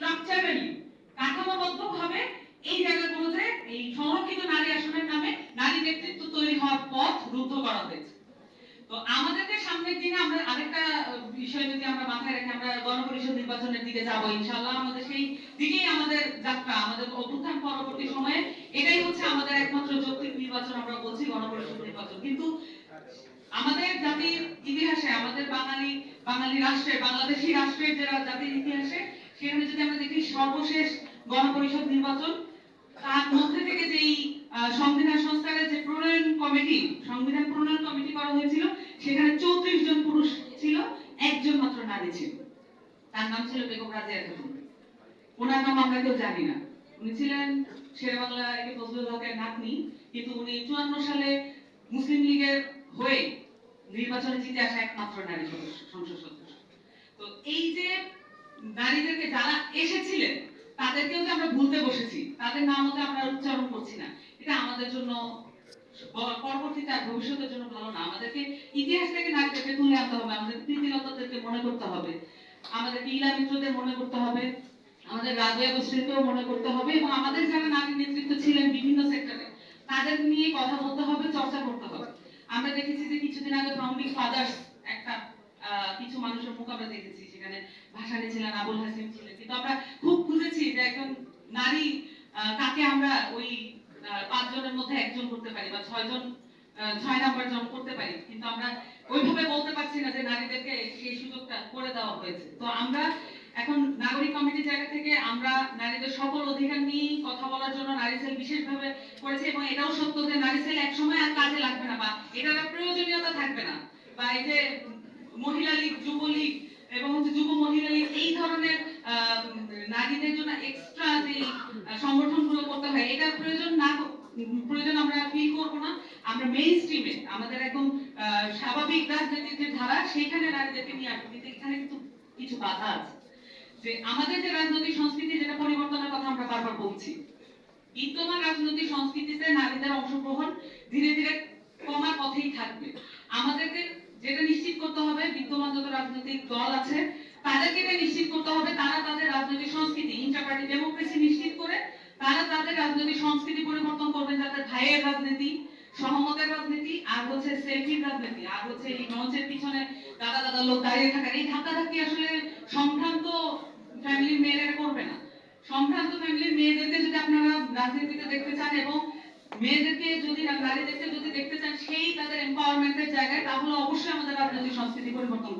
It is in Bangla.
স্ট্রাকচারালি কাঠামোবদ্ধভাবে এই জায়গাগুলোতে এই সংরক্ষিত নারী আসনের নামে নারী নেতৃত্ব তৈরি হওয়ার পথ রুদ্ধ করা হয়েছে। তো আমাদেরকে সামনের দিনে আমরা আরেকটা বিষয় যদি আমরা মাথায় রেখে, আমরা গণপরিষদ নির্বাচনের দিকে যাব, ইনশাআল্লাহ আমাদের সেই দিকেই আমাদের যাত্রা, আমাদের অভ্যুত্থান পরবর্তী সময়ে এটাই হচ্ছে আমাদের একমাত্র যৌক্তিক নির্বাচন আমরা বলছি গণপরিষদ নির্বাচন। কিন্তু আমাদের জাতির ইতিহাসে, আমাদের বাঙালি বাঙালি রাষ্ট্রে বাংলাদেশি রাষ্ট্রের যে জাতির ইতিহাসে সেখানে যদি আমরা দেখি সর্বশেষ গণপরিষদ নির্বাচন, তার মধ্যে থেকে যেই সংবিধান সংস্কারের যে প্রণয়ন কমিটি, সংবিধান প্রণয়ন কমিটি করা হয়েছিল, সেখানে চৌত্রিশ জন পুরুষ ছিল, একজন মাত্র নারী ছিল। তার নাম ছিল বেগম রাজিয়া খাতুন। ওনার নাম আমরা কেউ জানি না। উনি ছিলেন শেরেবাংলা একে ফজলুল হকের নাতনি, কিন্তু উনি চুয়ান্ন সালে মুসলিম লীগের হয়ে নির্বাচনে জিতে আসা একমাত্র নারী সংসদ সদস্য। তো এই যে নারীদেরকে যারা এসেছিলেন, তাদেরকেও যে আমরা ভুলতে বসেছি, তাদের নামও যে আমরা উচ্চারণ করছি না। এটা আমাদের জন্য পরবর্তীতে আর ভবিষ্যতের জন্য ভালো না। আমাদেরকে ইতিহাস থেকে নারীদেরকে তুলে আনতে হবে। আমাদের প্রীতিলতাদেরকে মনে করতে হবে। আমাদেরকে ইলা মিত্রদের মনে করতে হবে। আমাদের রাজয়া বস্ত্রীকেও মনে করতে হবে এবং আমাদের যারা নারী নেতৃত্ব ছিলেন বিভিন্ন সেক্টরে, তাদের নিয়ে কথা বলতে হবে, চর্চা করতে হবে। আমরা দেখেছি যে কিছুদিন আগে ফাউন্ডিং ফাদার্স একটা কিছু মানুষের মুখ আমরা দেখেছি, সেখানে ছিলেন আবুল হাসিম ছিলেন। কিন্তু আমরা খুব খুঁজেছি যে একজন নারী কাকে আমরা ওই মধ্যে একজন করতে পারি বা ছয় নাম্বার জন করতে পারি। কিন্তু আমরা ওইভাবে বলতে পারছি না যে নারীদেরকে সেই সুযোগটা করে দেওয়া হয়েছে। তো আমরা এখন নাগরিক কমিটির জায়গা থেকে আমরা নারীদের সকল অধিকার নিয়ে কথা বলার জন্য নারী সেল বিশেষভাবে করেছি এবং এটাও সত্য যে নারী সেল একসময় আর কাজে লাগবে না বা এটার প্রয়োজনীয়তা থাকবে না। বা এই যে মহিলা লীগ যুবলীগ যুব মহিলা লীগ এই ধরনের নারীদের জন্য এক্সট্রা যে সংগঠনগুলো করতে হয় এটার প্রয়োজন না প্রয়োজন আমরা ফিল করব না। আমরা মেইন স্ট্রিমে আমাদের একদম স্বাভাবিক রাজনীতির যে ধারা সেইখানে নারীদেরকে নিয়ে আসব, কিন্তু এখানে কিন্তু কিছু বাধা আছে। যে আমাদের যে রাজনৈতিক সংস্কৃতি, যেটা পরিবর্তনের কথা আমরা বারবার বলছি, বিদ্যমান রাজনৈতিক সংস্কৃতিতে নারীদের অংশগ্রহণ ধীরে ধীরে কমার পথেই থাকবে। আমাদেরকে যেটা নিশ্চিত করতে হবে, বিদ্যমান যত রাজনৈতিক দল আছে তাদেরকে নিশ্চিত করতে হবে, তারা তাদের রাজনৈতিক সংস্কৃতি ইন্টারপার্টি ডেমোক্রেসি নিশ্চিত করে তারা তাদের রাজনৈতিক সংস্কৃতি পরিবর্তন করবেন যাতে ভাইয়ের রাজনীতি, সহমতের রাজনীতি, আর হচ্ছে সেলফির রাজনীতি, আর হচ্ছে এই মঞ্চের পিছনে দাদা দাদা লোক দাঁড়িয়ে থাকার। এই ধাক্কাধাক্কি আসলে সম্ভ্রান্ত ফ্যামিলির মেয়েরা করবে না। সম্ভ্রান্ত ফ্যামিলির মেয়েদেরকে যদি আপনারা রাজনীতিতে দেখতে চান এবং মেয়েদেরকে যদি নারীদেরকে যদি দেখতে চান, সেই তাদের এম্পাওয়ারমেন্টের জায়গায়, তাহলে অবশ্যই আমাদের রাজনৈতিক সংস্কৃতি পরিবর্তন